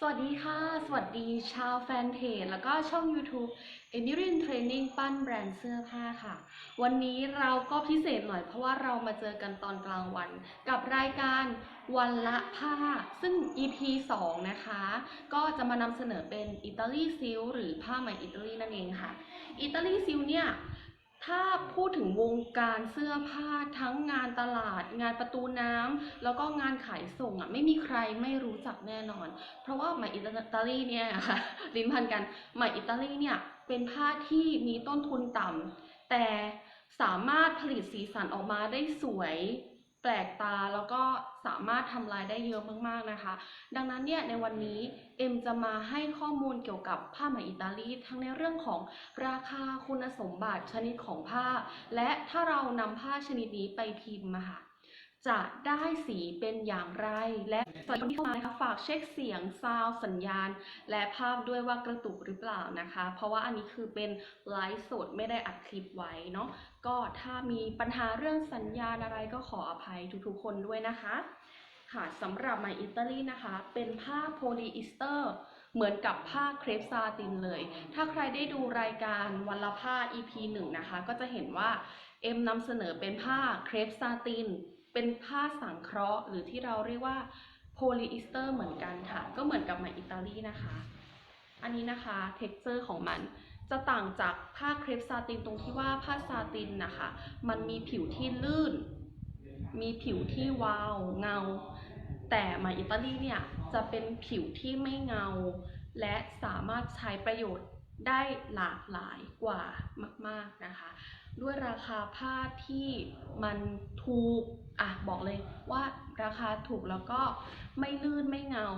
สวัสดีค่ะ สวัสดีชาวแฟนเพจแล้วก็ช่อง YouTube e m i r i n Training ปั้นแบรนด์เสื้อผ้าค่ะ วันนี้เราก็พิเศษหน่อยเพราะว่าเรามาเจอกันตอนกลางวัน กับรายการวันละผ้า ซึ่ง EP 2 นะคะ ก็จะมานำเสนอเป็นอิตาลีซิลหรือผ้าไหมอิตาลีนั่นเองค่ะ อิตาลีซิลเนี่ย ถ้าพูดถึงวงการเสื้อผ้าทั้งงานตลาด งานประตูน้ำแล้วก็งานขายส่งอะไม่มีใครไม่รู้จักแน่นอน เพราะว่าไหมอิตาลีเนี่ยค่ะลิ้นพันกันไหมอิตาลีเนี่ยเป็นผ้าที่มีต้นทุนต่ำแต่สามารถผลิตสีสันออกมาได้สวย แปลกตาแล้วก็สามารถทำลายได้เยอะมากๆนะคะ ดังนั้นเนี่ยในวันนี้เอ็มจะมาให้ข้อมูลเกี่ยวกับผ้าไหมอิตาลีทั้งในเรื่องของราคาคุณสมบัติชนิดของผ้า และถ้าเรานำผ้าชนิดนี้ไปพิมพ์อะค่ะ จะได้สีเป็นอย่างไร และสำหรับคนที่เข้ามานะคะฝากเช็คเสียงซาวสัญญาณ และภาพด้วยว่ากระตุกหรือเปล่านะคะ เพราะว่าอันนี้คือเป็นไลฟ์สดไม่ได้อัดคลิปไว้เนาะก็ถ้ามีปัญหาเรื่องสัญญาณอะไรก็ขออภัยทุกๆคนด้วยนะคะค่ะสำหรับไหมอิตาลีนะคะ เป็นผ้าโพลีอิสเตอร์ เหมือนกับผ้าเครปซาตินเลย ถ้าใครได้ดูรายการวันละผ้า EP 1 นะคะ ก็จะเห็นว่าเอ็มนำเสนอเป็นผ้าเครปซาติน เป็นผ้าสังเคราะห์ หรือที่เราเรียกว่าโพลีอิสเตอร์เหมือนกันค่ะ ก็เหมือนกับไหมอิตาลีนะคะ อันนี้นะคะเท็กเจอร์ของมันจะต่างจากผ้าเครปซาตินตรงที่ว่าผ้าซาตินนะคะ มันมีผิวที่ลื่น มีผิวที่วาวเงา แต่ไหมอิตาลีเนี่ยจะเป็นผิวที่ไม่เงา และสามารถใช้ประโยชน์ ได้หลากหลายกว่ามาก ๆนะคะ ด้วยราคาผ้าที่มันถูกอะบอกเลยว่าราคาถูกแล้วก็ไม่ลื่นไม่เงา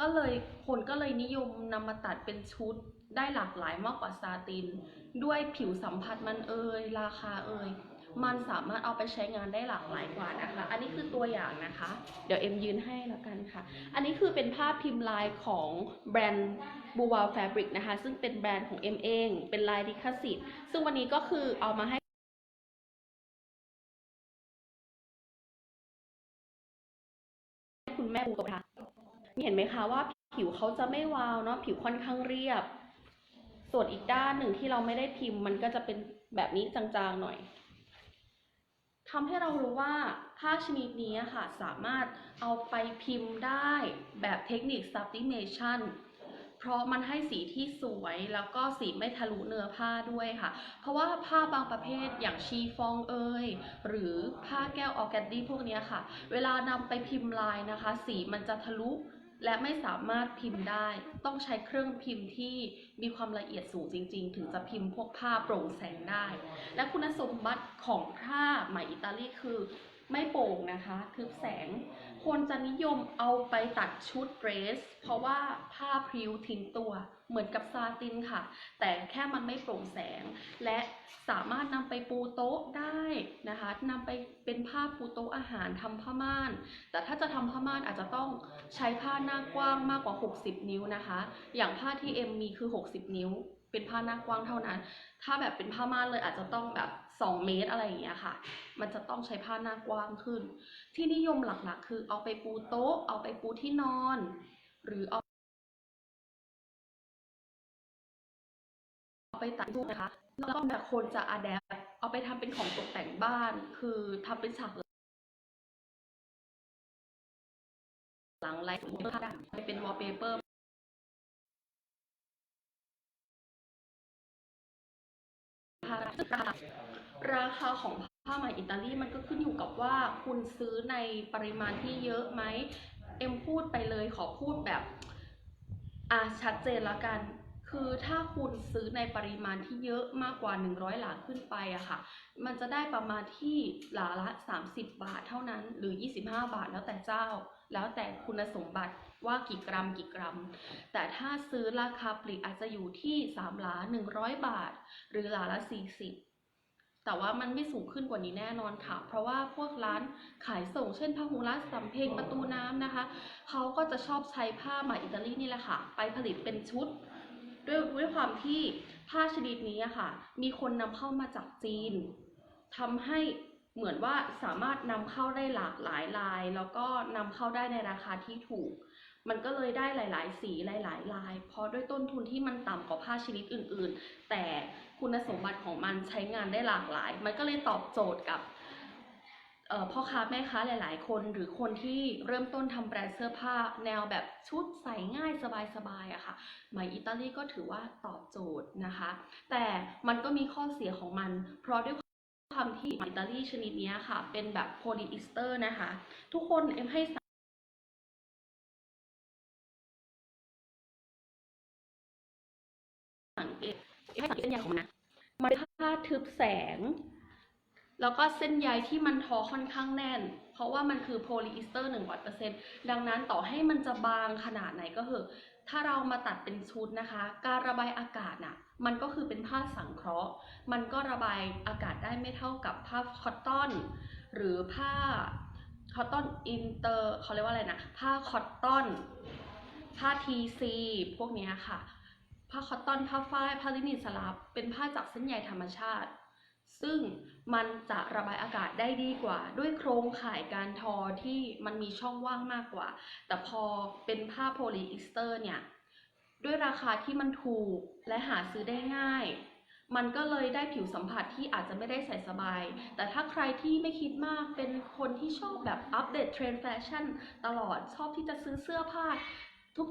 ก็เลยคนก็เลยนิยมนำมาตัดเป็นชุดได้หลากหลายมากกว่าซาติน ด้วยผิวสัมผัสมันเอ่ยราคาเอ่ย มันสามารถเอาไปใช้งานได้หลากหลายกว่านะคะ อันนี้คือตัวอย่างนะคะ เดี๋ยวเอ็มยืนให้แล้วกันค่ะ อันนี้คือเป็นภาพพิมพ์ลายของแบรนด์บูวา f แฟบริกนะคะ ซึ่งเป็นแบรนด์ของเอ็มเอง เป็นลายลิขสิทธิ์ซึ่งวันนี้ก็คือเอามาให้คุณแม่บูค่ะมีเห็นไหมคะว่าผิวเขาจะไม่วาวเนาะผิวค่อนข้างเรียบ ส่วนอีกด้านหนึ่งที่เราไม่ได้พิมพ์มันก็จะเป็นแบบนี้จางๆหน่อย ทำให้เรารู้ว่าผ้าชนิดนี้ค่ะสามารถเอาไปพิมพ์ได้แบบเทคนิค sublimation เพราะมันให้สีที่สวยแล้วก็สีไม่ทะลุเนื้อผ้าด้วยค่ะ เพราะว่าผ้าบางประเภทอย่างชีฟองเอยหรือผ้าแก้วออร์แกนดี้พวกนี้ค่ะ เวลานำไปพิมพ์ลายนะคะ สีมันจะทะลุ และไม่สามารถพิมพ์ได้ ต้องใช้เครื่องพิมพ์ที่มีความละเอียดสูงจริง ๆ ถึงจะพิมพ์พวกผ้าโปร่งแสงได้ และคุณสมบัติของผ้าไหมอิตาลีคือ ไม่โปร่งนะคะทึบแสง คนจะนิยมเอาไปตัดชุดเดรส เพราะว่าผ้าพริ้วทิ้งตัวเหมือนกับซาตินค่ะ แต่แค่มันไม่โปร่งแสง และสามารถนำไปปูโต๊ะได้นะคะนำไปเป็นผ้าปูโต๊ะอาหารทำผ้าม่าน แต่ถ้าจะทำผ้าม่านอาจจะต้องใช้ผ้าหน้ากว้างมากกว่า 60 นิ้วนะคะ อย่างผ้าที่เอ็มมีคือ 60 นิ้ว เป็นผ้าหน้ากว้างเท่านั้น ถ้าแบบเป็นผ้าม่านเลยอาจจะต้องแบบ 2 เมตรอะไรอย่างเงี้ยค่ะ มันจะต้องใช้ผ้าหน้ากว้างขึ้น ที่นิยมหลักๆ คือเอาไปปูโต๊ะ เอาไปปูที่นอน หรือเอาเอาไปตัดรูปนะคะแล้วก็แบบคนจะอะแดปเอาไปทำเป็นของตกแต่งบ้าน คือทำเป็นฉากหลังไลฟ์ผ้าได้ไปเป็นวอลเปเปอร์าคาราคาของผ้าไหมอิตาลีมันก็ขึ้นอยู่กับว่าคุณซื้อในปริมาณที่เยอะไหม เอ็มพูดไปเลยขอพูดแบบอะชัดเจนล้วกัน คือถ้าคุณซื้อในปริมาณที่เยอะมากกว่า 100 หลาขึ้นไปอะค่ะ มันจะได้ประมาณที่หลาละ 30 บาทเท่านั้น หรือ 25 บาทแล้วแต่เจ้า แล้วแต่คุณสมบัติ ว่ากี่กรัมกี่กรัม แต่ถ้าซื้อราคาปลีกอาจจะอยู่ที่3หลา100 บาท หรือหลาละ 40 แต่ว่ามันไม่สูงขึ้นกว่านี้แน่นอนค่ะ เพราะว่าพวกร้านขายส่งเช่นพหุรัตน์สำเพ็งประตูน้ำนะคะ เขาก็จะชอบใช้ผ้าไหมอิตาลีนี่แหละค่ะ ไปผลิตเป็นชุดด้วยด้วยความที่ผ้าชนิดนี้ค่ะ มีคนนำเข้ามาจากจีนทำให้เหมือนว่าสามารถนำเข้าได้หลากหลายลาย แล้วก็นำเข้าได้ในราคาที่ถูก มันก็เลยได้หลาย ๆ สีหลาย ๆ ลาย เพราะด้วยต้นทุนที่มันต่ำกว่าผ้าชนิดอื่น ๆ แต่คุณสมบัติของมันใช้งานได้หลากหลาย มันก็เลยตอบโจทย์กับพ่อค้าแม่ค้าหลาย ๆ คนหรือคนที่เริ่มต้นทำแบรนด์เสื้อผ้าแนวแบบชุดใส่ง่ายสบายๆอะค่ะไหมอิตาลีก็ถือว่าตอบโจทย์นะคะ แต่มันก็มีข้อเสียของมัน เพราะด้วยความที่อิตาลีชนิดนี้ค่ะ เป็นแบบโพลีอิสเตอร์นะคะ ทุกคนเอ็มให้ สังเกตให้สังเกตเส้นใยของมันนะมันเป็นผ้าทึบแสง แล้วก็เส้นใยที่มันทอค่อนข้างแน่น เพราะว่ามันคือโพลีอิสเตอร์หนึ่งร้อยเปอร์เซ็นต์ดังนั้นต่อให้มันจะบางขนาดไหนก็เหอะถ้าเรามาตัดเป็นชุดนะคะ การระบายอากาศน่ะ มันก็คือเป็นผ้าสังเคราะห์ มันก็ระบายอากาศได้ไม่เท่ากับผ้าคอตตอน หรือผ้าคอตตอนอินเตอร์เขาเรียกว่าอะไรนะ ผ้าคอตตอน ผ้าทีซีพวกนี้ค่ะ ผ้าคอตตอนผ้าฝ้ายผ้าลินินสลับเป็นผ้าจากเส้นใยธรรมชาติ ซึ่งมันจะระบายอากาศได้ดีกว่า ด้วยโครงข่ายการทอที่มันมีช่องว่างมากกว่า แต่พอเป็นผ้าโพลีเอสเตอร์เนี่ยด้วยราคาที่มันถูกและหาซื้อได้ง่าย มันก็เลยได้ผิวสัมผัสที่อาจจะไม่ได้ใส่สบาย แต่ถ้าใครที่ไม่คิดมากเป็นคนที่ชอบแบบอัปเดตเทรนด์แฟชั่นตลอดชอบที่จะซื้อเสื้อผ้า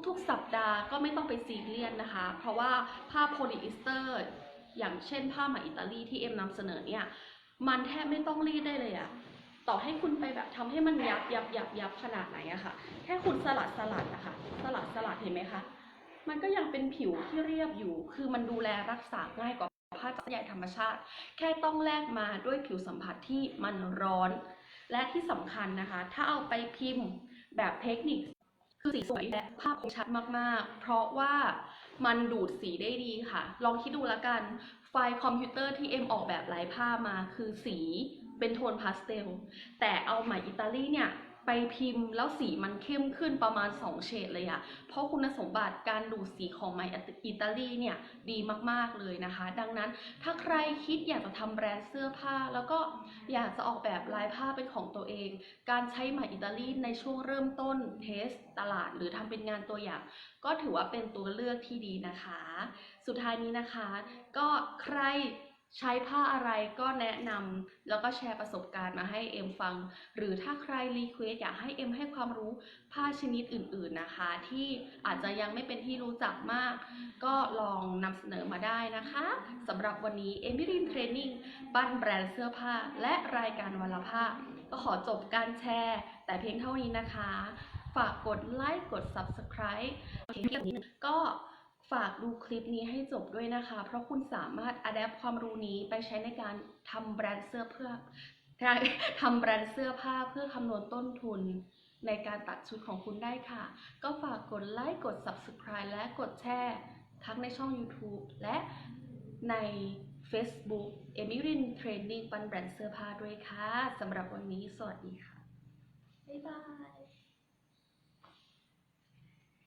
ทุกๆ สัปดาห์ก็ไม่ต้องไปซีเรียสนะคะ เพราะว่าผ้าโพลีเอสเตอร์ อย่างเช่นผ้าไหมอิตาลีที่เอ็มนำเสนอเนี่ย มันแทบไม่ต้องรีดได้เลยอะต่อให้คุณไปแบบทำให้มันยับยับยับยับขนาดไหนอะค่ะ แค่คุณสลัดสลัดอะค่ะสลัดสลัดเห็นไหมคะ มันก็ยังเป็นผิวที่เรียบอยู่ คือมันดูแลรักษาง่ายกว่าผ้าจากใยธรรมชาติ แค่ต้องแลกมาด้วยผิวสัมผัสที่มันร้อน และที่สำคัญนะคะ ถ้าเอาไปพิมพ์แบบเทคนิค คือสีสวยและภาพคมชัดมากๆ เพราะว่ามันดูดสีได้ดีค่ะ ลองคิดดูแล้วกัน ไฟล์คอมพิวเตอร์ที่เอ็มออกแบบลายผ้ามาคือสีเป็นโทนพาสเทลแต่เอาไหมอิตาลีเนี่ย ไปพิมพ์แล้วสีมันเข้มขึ้นประมาณ 2 เฉดเลยอะเพราะคุณสมบัติการดูดสีของไหมอิตาลีเนี่ยดีมากๆเลยนะคะ ดังนั้นถ้าใครคิดอยากจะทำแบรนด์เสื้อผ้า แล้วก็อยากจะออกแบบลายผ้าเป็นของตัวเอง การใช้ไหมอิตาลีในช่วงเริ่มต้นเทสตลาด หรือทำเป็นงานตัวอย่าง ก็ถือว่าเป็นตัวเลือกที่ดีนะคะ สุดท้ายนี้นะคะ ก็ใคร ใช้ผ้าอะไรก็แนะนำแล้วก็แชร์ประสบการณ์มาให้เอ็มฟัง หรือถ้าใครรีเควสอยากให้เอ็มให้ความรู้ผ้าชนิดอื่นๆนะคะ ที่อาจจะยังไม่เป็นที่รู้จักมาก ก็ลองนำเสนอมาได้นะคะสำหรับวันนี้เอมิรินเทรนนิ่งปั้นแบรนด์เสื้อผ้า และรายการวันละผ้า ก็ขอจบการแชร์ แต่เพียงเท่านี้นะคะ ฝากกดไลค์กด Subscribe ก็ ฝากดูคลิปนี้ให้จบด้วยนะคะ เพราะคุณสามารถอัดแอปความรู้นี้ไปใช้ในการทำแบรนด์เสื้อเพื่อทำแบรนด์เสื้อผ้าเพื่อคำนวณต้นทุนในการตัดชุดของคุณได้ค่ะ ก็ฝากกดไลค์ กด Subscribe และกดแชร์ทั้งในช่อง YouTube และใน Facebook e m i r i n Training ปันแบรนด์เสื้อผ้าด้วยค่ะ สำหรับวันนี้สวัสดีค่ะ บ๊ายบาย